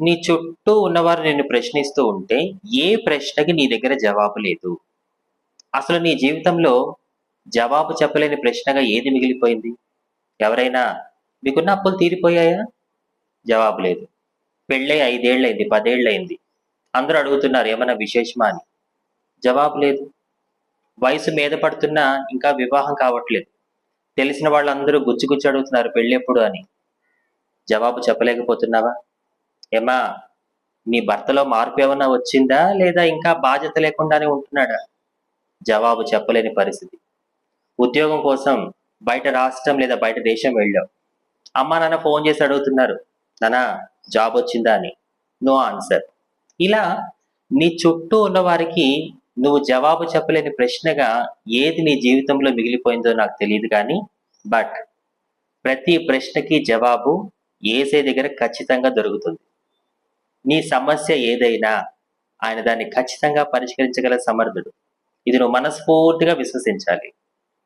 నీ చుట్టూ ఉన్నవారు నిన్ను ప్రశ్నిస్తూ ఉంటే ఏ ప్రశ్నకి నీ దగ్గర జవాబు లేదు? అసలు నీ జీవితంలో జవాబు చెప్పలేని ప్రశ్నగా ఏది మిగిలిపోయింది? ఎవరైనా మీకున్న అప్పులు తీరిపోయాయా? జవాబు లేదు. పెళ్ళై ఐదేళ్ళైంది పదేళ్ళైంది. అందరూ అడుగుతున్నారు ఏమైనా విశేషమా? అని. జవాబు లేదు. వయసు మీద పడుతున్నా ఇంకా వివాహం కావట్లేదు. తెలిసిన వాళ్ళందరూ గుచ్చి గుచ్చి అడుగుతున్నారు పెళ్ళెప్పుడు? అని. జవాబు చెప్పలేకపోతున్నావా? ఏమా నీ భర్తలో మార్పు ఏమన్నా వచ్చిందా లేదా ఇంకా బాధ్యత లేకుండానే ఉంటున్నాడా? జవాబు చెప్పలేని పరిస్థితి. ఉద్యోగం కోసం బయట రాష్ట్రం లేదా బయట దేశం వెళ్ళావు. అమ్మా నాన్న ఫోన్ చేసి అడుగుతున్నారు. నానా జాబ్ వచ్చిందా అని. No answer. ఇలా నీ చుట్టూ ఉన్న వారికి నువ్వు జవాబు చెప్పలేని ప్రశ్నగా ఏది నీ జీవితంలో మిగిలిపోయిందో నాకు తెలియదు కానీ బట్ ప్రతి ప్రశ్నకి జవాబు ఏసే దగ్గర ఖచ్చితంగా దొరుకుతుంది. నీ సమస్య ఏదైనా ఆయన దాన్ని ఖచ్చితంగా పరిష్కరించగల సమర్థుడు. ఇది నువ్వు మనస్ఫూర్తిగా విశ్వసించాలి.